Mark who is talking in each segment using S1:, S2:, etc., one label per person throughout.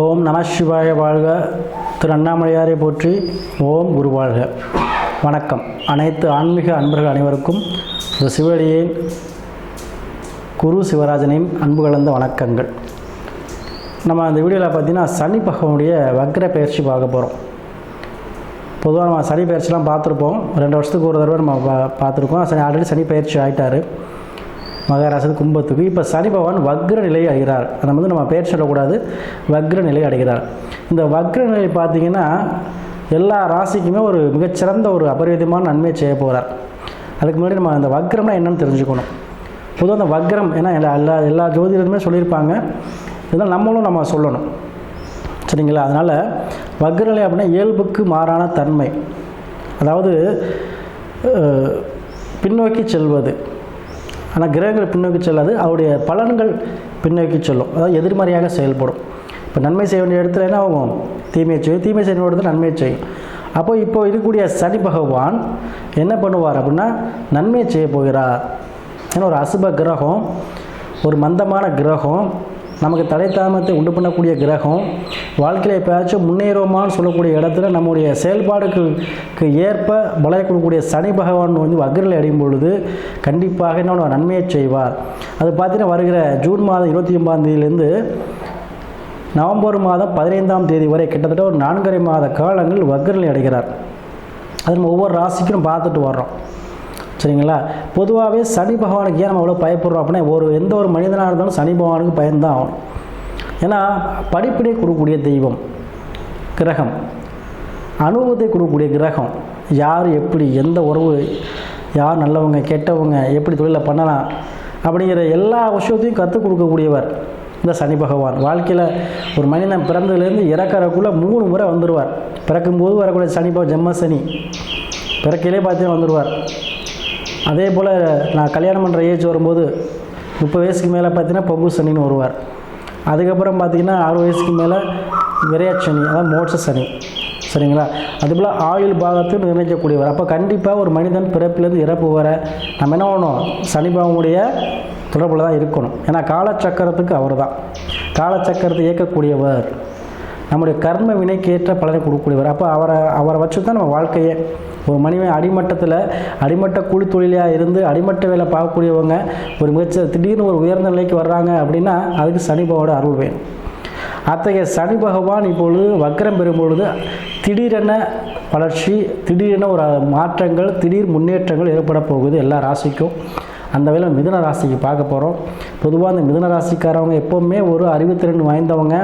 S1: ஓம் நம சிவாய வாழ்க. திரு அண்ணாமலையாரை போற்றி ஓம் குரு வாழ்க. வணக்கம். அனைத்து ஆன்மீக அன்பர்கள் அனைவருக்கும் இந்த சிவடியின் குரு சிவராஜனின் அன்பு கலந்த வணக்கங்கள். நம்ம அந்த வீடியோவில் பார்த்தீங்கன்னா சனி பகவனுடைய வக்ர பயிற்சி பார்க்க போகிறோம் பொதுவாக நம்ம சனி பயிற்சிலாம் பார்த்துருப்போம். ரெண்டு வருஷத்துக்கு ஒரு தடவை நம்ம பா பார்த்துருக்கோம். சனி ஆல்ரெடி சனி பயிற்சி ஆகிட்டார் மகராசது கும்பத்துக்கு. இப்போ சனி பகவான் வக்ர நிலை அடைகிறார். அதை வந்து நம்ம பெயர் சொல்லக்கூடாது. வக்ர நிலை அடைகிறார். இந்த வக்ர நிலை பார்த்தீங்கன்னா எல்லா ராசிக்குமே ஒரு மிகச்சிறந்த ஒரு அபரிவிதமான நன்மையை செய்ய போகிறார் அதுக்கு முன்னாடி நம்ம அந்த வக்ரம்னா என்னன்னு தெரிஞ்சுக்கணும். பொதுவாக அந்த வக்ரம் ஏன்னா எல்லா எல்லா எல்லா ஜோதிடருமே சொல்லியிருப்பாங்க. இதெல்லாம் நம்மளும் நம்ம சொல்லணும். சரிங்களா? அதனால் வக்ரநிலை அப்படின்னா இயல்புக்கு மாறான தன்மை. அதாவது பின்னோக்கி செல்வது. ஆனால் கிரகங்கள் பின்னோக்கி செல்லாது அவருடைய பலன்கள் பின்னோக்கி செல்லும். அதாவது எதிர்மறையாக செயல்படும். இப்போ நன்மை செய்ய வேண்டிய இடத்துல என்ன ஆகும்? தீமையை செய்யும். தீமை செய்ய வேண்டிய இடத்துல நன்மையை செய்யும். அப்போ இப்போ இருக்கக்கூடிய சனி பகவான் என்ன பண்ணுவார் அப்படின்னா நன்மையை செய்ய போகிறார். ஏன்னா ஒரு அசுப கிரகம் ஒரு மந்தமான கிரகம் நமக்கு தடை தாமத்தை உண்டு பண்ணக்கூடிய கிரகம் வாழ்க்கையில் எப்பயாச்சும் முன்னேறுவோமான்னு சொல்லக்கூடிய இடத்துல நம்முடைய செயல்பாடுகளுக்கு ஏற்ப பலனை கொடுக்கக்கூடிய சனி பகவான் வந்து வக்ரில் அடையும் பொழுது கண்டிப்பாக என்ன நன்மையை செய்வார். அது பார்த்தீங்கன்னா வருகிற ஜூன் மாதம் இருபத்தி ஒன்பதாம் தேதியிலேருந்து நவம்பர் மாதம் பதினைந்தாம் தேதி வரை கிட்டத்தட்ட ஒரு நான்கரை மாத காலங்கள் வக்ரில் அடைகிறார். அது நம்ம ஒவ்வொரு ராசிக்கும் பார்த்துட்டு வர்றோம். சரிங்களா? பொதுவாகவே சனி பகவானுக்கு ஏன் நம்ம அவ்வளோ பயப்படுறோம் அப்படின்னா ஒரு எந்த ஒரு மனிதனாக இருந்தாலும் சனி பகவானுக்கு பயந்தான் ஆகணும் ஏன்னா படிப்பினை கொடுக்கக்கூடிய தெய்வம் கிரகம். அனுபவத்தை கொடுக்கக்கூடிய கிரகம். யார் எப்படி எந்த உறவு யார் நல்லவங்க கெட்டவங்க எப்படி தொழிலை பண்ணலாம் அப்படிங்கிற எல்லா விஷயத்தையும் கற்றுக் கொடுக்கக்கூடியவர் இந்த சனி பகவான். வாழ்க்கையில் ஒரு மனிதன் பிறந்ததுலேருந்து இறக்கறக்குள்ளே மூணு முறை வந்துடுவார் பிறக்கும்போது வரக்கூடிய சனி பகவான் ஜெம்ம சனி பிறக்கையிலே பார்த்தீங்கன்னா வந்துடுவார் அதே போல் நான் கல்யாணம் பண்ணுற ஏஜ் வரும்போது முப்பது வயசுக்கு மேலே பார்த்தீங்கன்னா பங்கு சனின்னு வருவார். அதுக்கப்புறம் பார்த்தீங்கன்னா ஆறு வயசுக்கு மேலே விரையாட்சனி அதாவது மோட்ச சனி. சரிங்களா? அதுபோல் ஆயுள் பாகத்தையும் நிர்ணயிக்கக்கூடியவர் அப்போ கண்டிப்பாக ஒரு மனிதன் பிறப்பிலேருந்து இறப்பு வர நம்ம என்ன பண்ணணும்? சனி பகவானுடைய தொடர்பில் தான் இருக்கணும். ஏன்னா காலச்சக்கரத்துக்கு அவர் தான் காலச்சக்கரத்தை இயக்கக்கூடியவர். நம்முடைய கர்ம வினைக்கேற்ற பலனை கொடுக்கக்கூடியவர். அப்போ அவரை அவரை வச்சு தான் நம்ம வாழ்க்கையை ஒரு மனிதன் அடிமட்டத்தில் அடிமட்ட கூலி தொழிலாக இருந்து அடிமட்ட வேலை பார்க்கக்கூடியவங்க ஒரு மிகச்ச திடீர்னு ஒரு உயர்ந்த நிலைக்கு வர்றாங்க அப்படின்னா அதுக்கு சனி பகவானோட அருள் வேணும். அத்தகைய சனி பகவான் இப்பொழுது வக்கரம் பெறும்பொழுது திடீரென வளர்ச்சி திடீரென ஒரு மாற்றங்கள் திடீர் முன்னேற்றங்கள் ஏற்பட போகுது எல்லா ராசிக்கும். அந்த வேலை மிதுன ராசிக்கு பார்க்க போகிறோம் பொதுவாக அந்த மிதுன ராசிக்காரவங்க எப்போவுமே ஒரு அறிவுத்திறன் வாய்ந்தவங்க.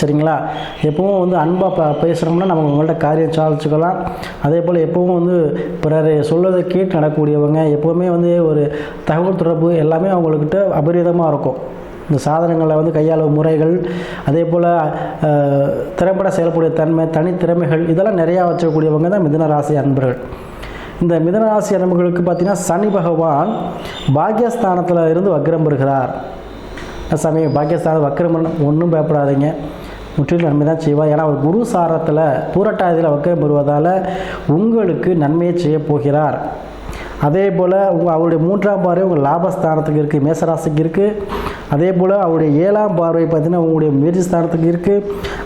S1: சரிங்களா? எப்பவும் வந்து அன்பாக ப பேசுகிறோம்னா நம்ம உங்கள்கிட்ட காரியம் சாதிச்சுக்கலாம். அதே போல் எப்பவும் வந்து பிறர் சொல்வதை கேட்டு நடக்கக்கூடியவங்க எப்போவுமே வந்து ஒரு தகவல் தொடர்பு எல்லாமே அவங்கக்கிட்ட அபரிதமாக இருக்கும். இந்த சாதனங்களை வந்து கையாளும் முறைகள் அதே போல் திறம்பட செயல்படக்கூடிய தன்மை தனித்திறமைகள் இதெல்லாம் நிறையா வச்சக்கூடியவங்க தான் மிதனராசி அன்பர்கள். இந்த மிதனராசி அன்பர்களுக்கு பார்த்திங்கன்னா சனி பகவான் பாக்கியஸ்தானத்தில் இருந்து வக்ரம் பெறுகிறார். சாமி பாக்கியஸ்தானம் வக்ரம் ஒன்றும் பயப்படாதீங்க. முற்றிலும் நன்மை தான் செய்வார். ஏன்னா அவர் குரு சாரத்தில் பூரட்டாதியில் வக்கரம் பெறுவதால் உங்களுக்கு நன்மையை செய்ய போகிறார். அதே போல் உங்கள் அவருடைய மூன்றாம் பார்வை உங்கள் லாபஸ்தானத்துக்கு இருக்குது மேசராசிக்கு இருக்குது அதே போல் அவருடைய ஏழாம் பார்வை பார்த்தீங்கன்னா உங்களுடைய முயற்சி ஸ்தானத்துக்கு இருக்குது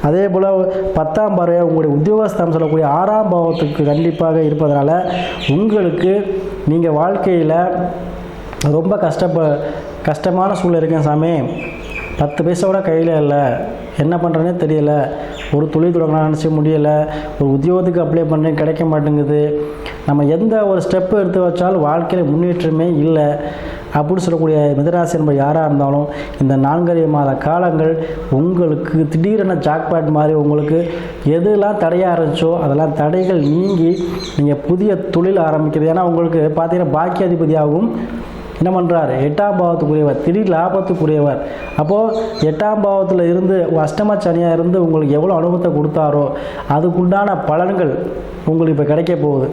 S1: அதே போல் பத்தாம் பார்வை உங்களுடைய உத்தியோகஸ்தானம் சொல்லக்கூடிய ஆறாம் பாவத்துக்கு கண்டிப்பாக இருப்பதனால உங்களுக்கு நீங்கள் வாழ்க்கையில் ரொம்ப கஷ்டப்ப கஷ்டமான சூழ்நிலை இருக்கேன் சாமி. பத்து பைசாவோட கையில் இல்லை. என்ன பண்ணுறேனே தெரியல. ஒரு தொழில் தொடங்கலாம் நினச்சி முடியலை. ஒரு உத்தியோகத்துக்கு அப்ளை பண்ணுறேன் கிடைக்க மாட்டேங்குது. நம்ம எந்த ஒரு ஸ்டெப்பு எடுத்து வச்சாலும் வாழ்க்கையில் முன்னேற்றமே இல்லை. அப்படின்னு சொல்லக்கூடிய மிதராசி என்பது யாராக இருந்தாலும் இந்த நான்கரை மாத காலங்கள் உங்களுக்கு திடீரென ஜாக்பாட் மாதிரி உங்களுக்கு எதெல்லாம் தடையாக இருந்துச்சோ அதெல்லாம் தடைகள் நீங்கி நீங்கள் புதிய தொழில் ஆரம்பிக்கிறது. ஏன்னா உங்களுக்கு பார்த்தீங்கன்னா பாக்கியாதிபதியாகவும் என்ன பண்ணுறார் எட்டாம் பாவத்துக்குரியவர் திடீர் லாபத்துக்குரியவர். அப்போது எட்டாம் பாவத்தில் இருந்து அஷ்டம சனியாக இருந்து உங்களுக்கு எவ்வளோ அனுபவத்தை கொடுத்தாரோ அதுக்குண்டான பலன்கள் உங்களுக்கு இப்போ கிடைக்க போகுது.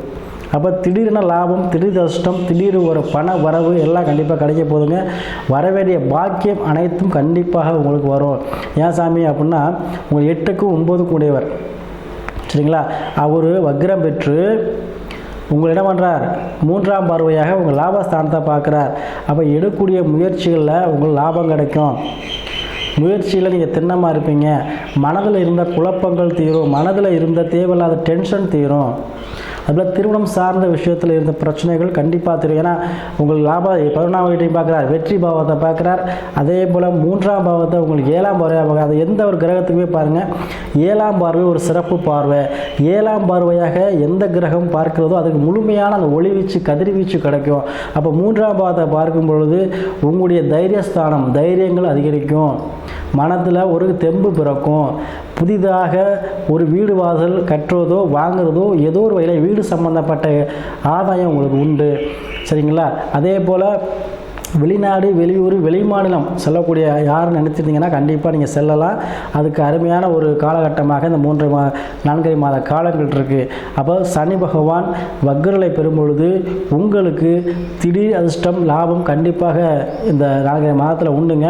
S1: அப்போ திடீர்னு லாபம் திடீர் அதிர்ஷ்டம் திடீர் ஒரு பண வரவு எல்லாம் கண்டிப்பாக கிடைக்க போகுதுங்க. வர வேண்டிய பாக்கியம் அனைத்தும் கண்டிப்பாக உங்களுக்கு வரும். ஏன் சாமி அப்படின்னா உங்கள் எட்டுக்கும் ஒம்பதுக்கும் உடையவர். சரிங்களா? அவர் வக்ரம் பெற்று உங்களிடம் பண்ணுறார் மூன்றாம் பார்வையாக உங்கள் லாபஸ்தானத்தை பார்க்குறார். அப்போ எடுக்கக்கூடிய முயற்சிகளில் உங்களுக்கு லாபம் கிடைக்கும். முயற்சியில் நீங்கள் திண்ணமாக இருப்பீங்க. மனதில் இருந்த குழப்பங்கள் தீரும். மனதில் இருந்த தேவையில்லாத டென்ஷன் தீரும். அதுபோல் திருமணம் சார்ந்த விஷயத்தில் இருந்த பிரச்சனைகள் கண்டிப்பாக தெரியும் ஏன்னா உங்கள் லாப பதினொன்றாம் வீட்டையும் பார்க்குறார் வெற்றி பாவத்தை பார்க்குறார். அதே போல் மூன்றாம் பாவத்தை உங்களுக்கு ஏழாம் பார்வையாக பார்க்குறார். எந்த ஒரு கிரகத்துக்குமே பாருங்கள் ஏழாம் பார்வை ஒரு சிறப்பு பார்வை. ஏழாம் பார்வையாக எந்த கிரகம் பார்க்கிறதோ அதுக்கு முழுமையான அந்த ஒளிவீச்சு கதிர்வீச்சு கிடைக்கும். அப்போ மூன்றாம் பாவத்தை பார்க்கும் பொழுது உங்களுடைய தைரியஸ்தானம் தைரியங்கள் அதிகரிக்கும். மனத்தில் ஒரு தெம்பு பிறக்கும். புதிதாக ஒரு வீடு வாசல் கட்டுறதோ வாங்குறதோ ஏதோ ஒரு வகையில் வீடு சம்பந்தப்பட்ட ஆதாயம் உங்களுக்கு உண்டு. சரிங்களா? அதே போல் வெளிநாடு வெளியூர் வெளிமாநிலம் செல்லக்கூடிய யாருன்னு நினச்சிருந்தீங்கன்னா கண்டிப்பாக நீங்கள் செல்லலாம். அதுக்கு அருமையான ஒரு காலகட்டமாக இந்த மூன்று மா நான்கரை மாத காலங்கள் இருக்குது அப்போ சனி பகவான் வக்ரலை பெறும்பொழுது உங்களுக்கு திடீர் அதிர்ஷ்டம் லாபம் கண்டிப்பாக இந்த நான்கரை மாதத்தில் உண்டுங்க.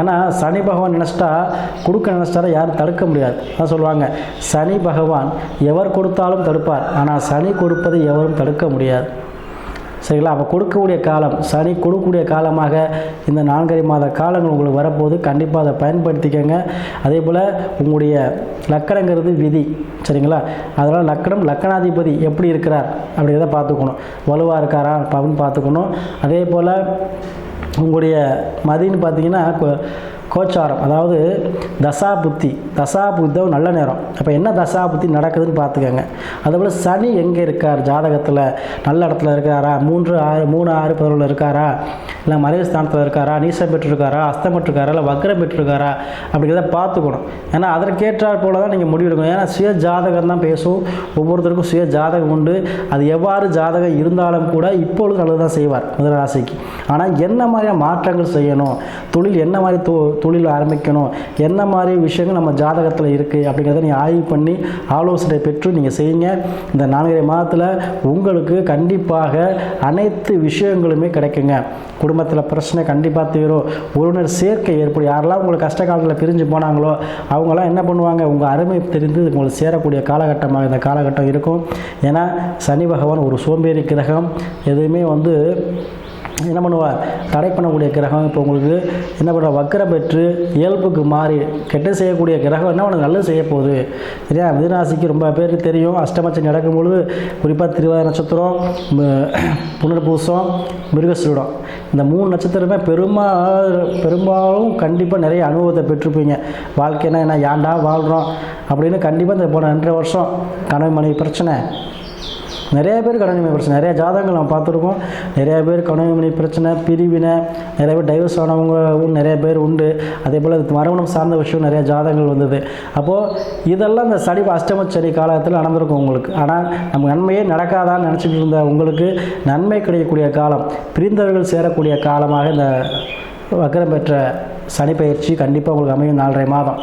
S1: ஏன்னா சனி பகவான் நினச்சிட்டா கொடுக்க நினச்சிட்டா யாரும் தடுக்க முடியாது. அதான் சொல்லுவாங்க. சனி பகவான் எவர் கொடுத்தாலும் தடுப்பார். ஆனால் சனி கொடுப்பதை எவரும் தடுக்க முடியாது. சரிங்களா? அப்போ கொடுக்கக்கூடிய காலம் சனி கொடுக்கக்கூடிய காலமாக இந்த நான்கரை மாத காலங்கள் உங்களுக்கு வரப்போது கண்டிப்பாக அதை பயன்படுத்திக்கோங்க. அதே போல் உங்களுடைய லக்கணங்கிறது விதி சரிங்களா? அதனால் லக்கணம் லக்கணாதிபதி எப்படி இருக்கிறார் அப்படிங்கிறத பார்த்துக்கணும். வலுவாக இருக்காரா? அப்படின்னு பார்த்துக்கணும். அதே போல் உங்களுடைய மதின்னு பார்த்தீங்கன்னா கோச்சாரம் அதாவது தசா புத்தி தசா புத்தி நல்ல நேரம். அப்போ என்ன தசா புத்தி நடக்குதுன்னு பார்த்துக்கோங்க. அதேபோல் சனி எங்கே இருக்கார்? ஜாதகத்தில் நல்ல இடத்துல இருக்காரா? மூன்று ஆறு மூணு ஆறு பதினொன்று இருக்காரா? இல்லை மறைவு ஸ்தானத்தில் இருக்காரா? நீசம் பெற்றிருக்காரா? அஸ்தம் பெற்றிருக்காரா? இல்லை வக்ரம் பெற்றிருக்காரா? அப்படிங்கிறத பார்த்துக்கணும். ஏன்னா அதற்கேற்றாற் போல தான் நீங்கள் முடிவெடுக்கணும் ஏன்னா சுய ஜாதகம் தான் பேசும். ஒவ்வொருத்தருக்கும் சுய ஜாதகம் உண்டு. அது எவ்வாறு ஜாதகம் இருந்தாலும் கூட இப்பொழுது நல்லது தான் செய்வார் முதல் ராசிக்கு. ஆனால் என்ன மாதிரியான மாற்றங்கள் செய்யணும்? தொழில் என்ன மாதிரி தொ தொழில் ஆரம்பிக்கணும். என்ன மாதிரி விஷயங்கள் நம்ம ஜாதகத்தில் இருக்குது அப்படிங்கிறத நீங்கள் ஆய்வு பண்ணி ஆலோசனை பெற்று நீங்கள் செய்யுங்க. இந்த நான்கரை மாதத்தில் உங்களுக்கு கண்டிப்பாக அனைத்து விஷயங்களுமே கிடைக்குங்க. குடும்பத்தில் பிரச்சனை கண்டிப்பாக தீரும். உறவினர் சேர்க்கை ஏற்படும். யாரெல்லாம் உங்களுக்கு கஷ்ட காலத்தில் பிரிஞ்சு போனாங்களோ அவங்களாம் என்ன பண்ணுவாங்க? உங்கள் அருமை தெரிந்து உங்களுக்கு சேரக்கூடிய காலகட்டமாக இந்த காலகட்டம் இருக்கும். ஏன்னா சனி பகவான் ஒரு சோம்பேறி கிரகம். எதுவுமே வந்து என்ன பண்ணுவார் தடை பண்ணக்கூடிய கிரகம் இப்போ உங்களுக்கு என்ன பண்ணுற வக்கரம் பெற்று இயல்புக்கு மாறி கெட்ட செய்யக்கூடிய கிரகம் என்ன பண்ண? நல்லது செய்ய போகுது. சரியா மிதராசிக்கு ரொம்ப பேருக்கு தெரியும். அஷ்டமச்சம் நடக்கும்பொழுது குறிப்பாக திருவாதிரை நட்சத்திரம் புனர்பூசம் மிருகசூடம். இந்த மூணு நட்சத்திரமே பெரும்பாலும் பெரும்பாலும் கண்டிப்பாக நிறைய அனுபவத்தை பெற்றிருப்பீங்க. வாழ்க்கைனா என்ன? ஏன்டா வாழ்கிறோம் அப்படின்னு கண்டிப்பாக இந்த போன ரெண்டரை வருஷம் கணவன் மனைவி பிரச்சனை. நிறைய பேர் கணவன் பிரச்சனை நிறைய ஜாதகங்கள் நம்ம பார்த்துருக்கோம். நிறைய பேர் கணவன் பிரச்சனை பிரிவினை நிறைய பேர் டைவர்ஸ் ஆனவங்க நிறைய பேர் உண்டு. அதே போல் மறுமணம் சார்ந்த விஷயம் நிறைய ஜாதகங்கள் வந்தது. அப்போது இதெல்லாம் இந்த சனி அஷ்டமச்சரி காலத்தில் நடந்திருக்கும் உங்களுக்கு. ஆனால் நம்ம நன்மையே நடக்காதான்னு நினச்சிட்டு இருந்த உங்களுக்கு நன்மை கிடைக்கக்கூடிய காலம் பிரிந்தவர்கள் சேரக்கூடிய காலமாக இந்த வக்கரம் பெற்ற சனி பயிற்சி கண்டிப்பாக உங்களுக்கு அமையும் நாலரை மாதம்.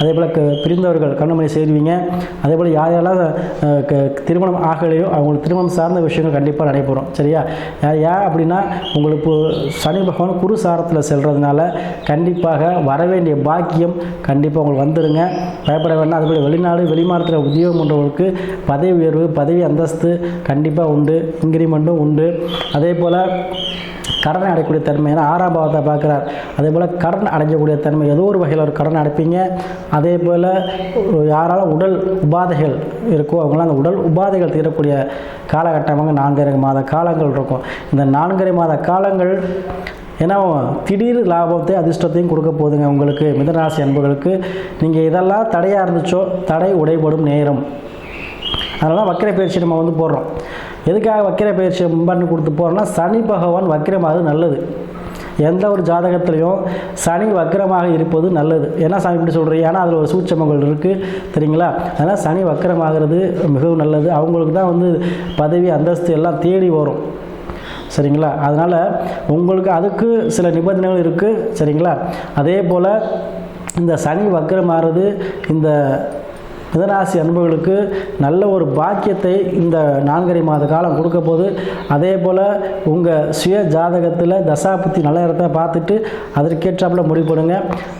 S1: அதே போல் க பிரிந்தவர்கள் கண்ணுமணி சேருவீங்க. அதே போல் யார் யாரெல்லாம் க திருமணம் ஆகலையோ அவங்களுக்கு திருமணம் சார்ந்த விஷயங்கள் கண்டிப்பாக நடைபெறும். சரியா? ஏன் அப்படின்னா உங்களுக்கு சனி பகவான் குரு சாரத்தில் செல்கிறதுனால கண்டிப்பாக வர வேண்டிய பாக்கியம் கண்டிப்பாக உங்களுக்கு வந்துடுங்க பயப்பட வேண்டாம். அதுபோல் வெளிநாடு வெளிமாநிலத்தில் உத்தியோகம் பண்ணுறவங்களுக்கு பதவி உயர்வு பதவி அந்தஸ்து கண்டிப்பாக உண்டு. இன்க்ரிமெண்ட்டும் உண்டு. அதே போல் கடன் அடையக்கூடிய தன்மை ஏன்னா ஆறாம் பாவத்தை பார்க்குறார். அதே போல் கடன் அடைஞ்சக்கூடிய தன்மை ஏதோ ஒரு வகையில் ஒரு கடன் அடைப்பீங்க. அதே போல் யாரால உடல் உபாதைகள் இருக்கோ அவங்களாம் அந்த உடல் உபாதைகள் தீரக்கூடிய காலகட்டமாக நான்கரை மாத காலங்கள் இருக்கும். இந்த நான்கரை மாத காலங்கள் ஏன்னா திடீர் லாபத்தை அதிர்ஷ்டத்தையும் கொடுக்க போகுதுங்க உங்களுக்கு மிதராசி அன்புகளுக்கு. நீங்கள் இதெல்லாம் தடையாக இருந்துச்சோ தடை உடைபடும் நேரம். அதனால் வக்கரை பயிற்சி நம்ம வந்து போடுறோம். எதுக்காக வக்கிர பயிற்சி பண்ணி கொடுத்து போகிறோம்னா சனி பகவான் வக்கிரமாவது நல்லது. எந்த ஒரு ஜாதகத்திலையும் சனி வக்கிரமாக இருப்பது நல்லது. ஏன்னா சாமி இப்படி சொல்கிறீங்க ஏன்னா அதில் ஒரு சூட்சமங்கள் இருக்குது சரிங்களா அதனால் சனி வக்கரமாகிறது மிகவும் நல்லது. அவங்களுக்கு தான் வந்து பதவி அந்தஸ்து எல்லாம் தேடி வரும். சரிங்களா? அதனால் உங்களுக்கு அதுக்கு சில நிபந்தனைகள் இருக்குது சரிங்களா? அதே போல் இந்த சனி வக்கரமாகிறது இந்த மிதராசி அன்புகளுக்கு நல்ல ஒரு பாக்கியத்தை இந்த நான்கரை மாத காலம் கொடுக்க போது அதே போல் உங்கள் சுய ஜாதகத்தில் தசாபுத்தி நல்ல இடத்த பார்த்துட்டு அதற்கேற்றாப்புல முடிவு பண்ணுங்க.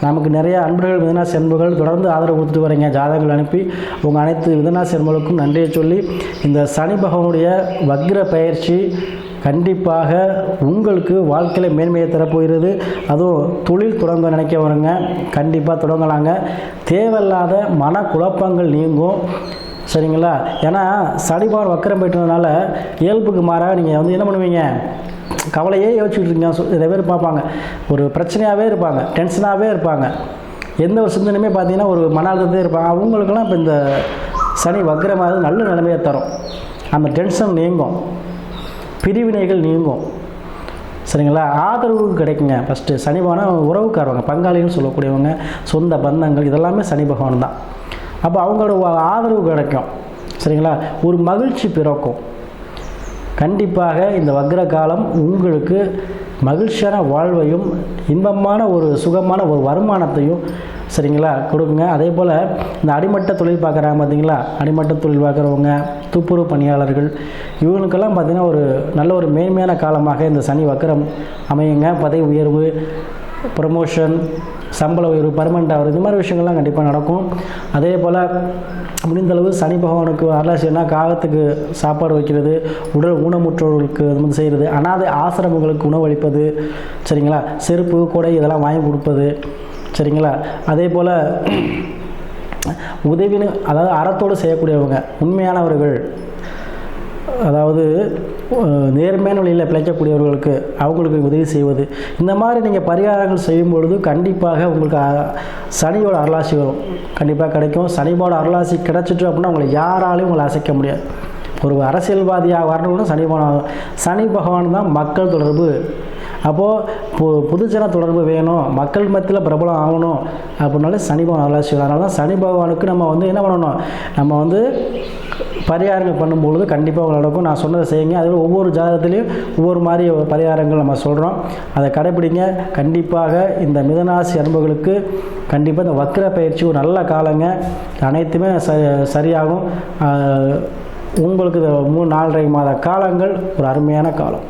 S1: நமக்கு நிறைய அன்பர்கள் மிதனாசி அன்புகள் தொடர்ந்து ஆதரவு கொடுத்துட்டு வரீங்க. ஜாதகங்கள் அனுப்பி உங்கள் அனைத்து மிதனாசி அன்புகளுக்கும் நன்றியை சொல்லி இந்த சனி பகவானுடைய வக்ர பயிற்சி கண்டிப்பாக உங்களுக்கு வாழ்க்கையில் மேன்மையை தரப்போகிறது. அதுவும் தொழில் தொடங்க நினைக்கிறவங்க கண்டிப்பாக தொடங்கலாங்க. தேவையில்லாத மனக்குழப்பங்கள் நீங்கும். சரிங்களா? ஏன்னா சனிபார் வக்கரம் போயிட்டதுனால இயல்புக்கு மாறாக நீங்கள் வந்து என்ன பண்ணுவீங்க? கவலையே யோசிச்சுட்டு இருக்கீங்க சொ- நிறைய பேர் பார்ப்பாங்க. ஒரு பிரச்சனையாகவே இருப்பாங்க. டென்ஷனாகவே இருப்பாங்க. எந்த ஒரு சிந்தனையுமே பார்த்தீங்கன்னா ஒரு மன அழுத்தத்தே இருப்பாங்க. அவங்களுக்கெல்லாம் இப்போ இந்த சனி வக்கரமாக நல்ல நிலைமையை தரும். அந்த டென்ஷன் நீங்கும். பிரிவினைகள் நீங்கும். சரிங்களா? ஆதரவு கிடைக்குங்க. ஃபஸ்ட்டு சனி பகவான் உறவுக்காரவங்க பங்காளின்னு சொல்லக்கூடியவங்க சொந்த பந்தங்கள் இதெல்லாமே சனி பகவான் தான். அப்போ அவங்களோட ஆதரவு கிடைக்கும். சரிங்களா? ஒரு மகிழ்ச்சி பிறக்கும். கண்டிப்பாக இந்த வக்ர காலம் உங்களுக்கு மகிழ்ச்சியான வாழ்வையும் இன்பமான ஒரு சுகமான ஒரு வருமானத்தையும் சரிங்களா? கொடுக்குங்க அதே போல் இந்த அடிமட்ட தொழில் பார்க்குறாங்க பார்த்தீங்களா அடிமட்ட தொழில் பார்க்குறவங்க துப்புரவு பணியாளர்கள் இவங்களுக்கெல்லாம் பார்த்திங்கன்னா ஒரு நல்ல ஒரு மேன்மையான காலமாக இந்த சனி வக்கரம் அமையுங்க. பதவி உயர்வு ப்ரமோஷன் சம்பள உயர்வு பர்மனெண்ட் ஆகிறது இந்த மாதிரி விஷயங்கள்லாம் கண்டிப்பாக நடக்கும். அதே போல் முடிந்தளவு சனி பகவானுக்கு ஆராய்ச்சினா காகத்துக்கு சாப்பாடு வைக்கிறது உடல் ஊனமுற்றோர்களுக்கு இது வந்து செய்கிறது அனாதை ஆசிரமங்களுக்கு உணவளிப்பது சரிங்களா? செருப்பு கொடை இதெல்லாம் வாங்கி கொடுப்பது சரிங்களா? அதே போல் உதவின்னு அதாவது அறத்தோடு செய்யக்கூடியவங்க உண்மையானவர்கள் அதாவது நேர்மையான வழியில் பிழைக்கக்கூடியவர்களுக்கு அவங்களுக்கு உதவி செய்வது. இந்த மாதிரி நீங்கள் பரிகாரங்கள் செய்யும் பொழுது கண்டிப்பாக உங்களுக்கு சனியோட அருளாசி வரும். கண்டிப்பாக கிடைக்கும். சனியோட அருளாசி கிடைச்சிட்டு அப்படின்னா உங்களை யாராலையும் உங்களை அசைக்க முடியாது. ஒரு அரசியல்வாதியாக வரணும்னா சனி பகவான் சனி பகவான் தான் மக்கள் தொடர்பு. அப்போது பு புதுஜன தொடர்பு வேணும் மக்கள் மத்தியில் பிரபலம் ஆகணும் அப்படின்னாலே சனி பகவான் அருளாசி அதனால தான் சனி பகவானுக்கு நம்ம வந்து என்ன பண்ணணும்? நம்ம வந்து பரிகாரங்கள் பண்ணும்பொழுது கண்டிப்பாக நடக்கும். நான் சொன்னதை செய்யுங்க. அதில் ஒவ்வொரு ஜாதகத்துலேயும் ஒவ்வொரு மாதிரி பரிகாரங்கள் நம்ம சொல்கிறோம் அதை கடைப்பிடிங்க. கண்டிப்பாக இந்த மிதனாசி அன்புகளுக்கு கண்டிப்பாக இந்த வக்கர பயிற்சி ஒரு நல்ல காலங்க. அனைத்துமே ச சரியாகும். உங்களுக்கு இந்த மூணு நாலரை மாத காலங்கள் ஒரு அருமையான காலம்.